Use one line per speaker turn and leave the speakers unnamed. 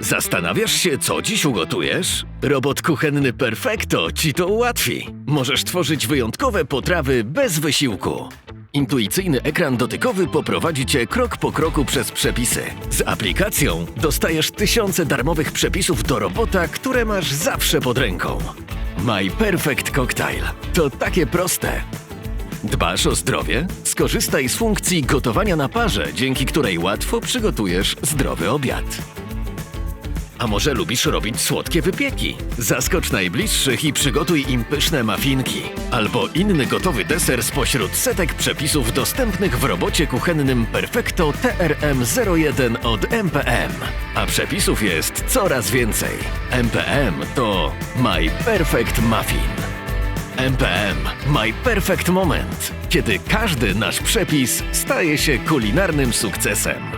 Zastanawiasz się, co dziś ugotujesz? Robot kuchenny Perfecto ci to ułatwi. Możesz tworzyć wyjątkowe potrawy bez wysiłku. Intuicyjny ekran dotykowy poprowadzi cię krok po kroku przez przepisy. Z aplikacją dostajesz tysiące darmowych przepisów do robota, które masz zawsze pod ręką. My Perfect Cocktail to takie proste. Dbasz o zdrowie? Skorzystaj z funkcji gotowania na parze, dzięki której łatwo przygotujesz zdrowy obiad. A może lubisz robić słodkie wypieki? Zaskocz najbliższych i przygotuj im pyszne mafinki. Albo inny gotowy deser spośród setek przepisów dostępnych w robocie kuchennym Perfecto TRM01 od MPM. A przepisów jest coraz więcej. MPM to My Perfect Muffin. MPM My Perfect Moment, kiedy każdy nasz przepis staje się kulinarnym sukcesem.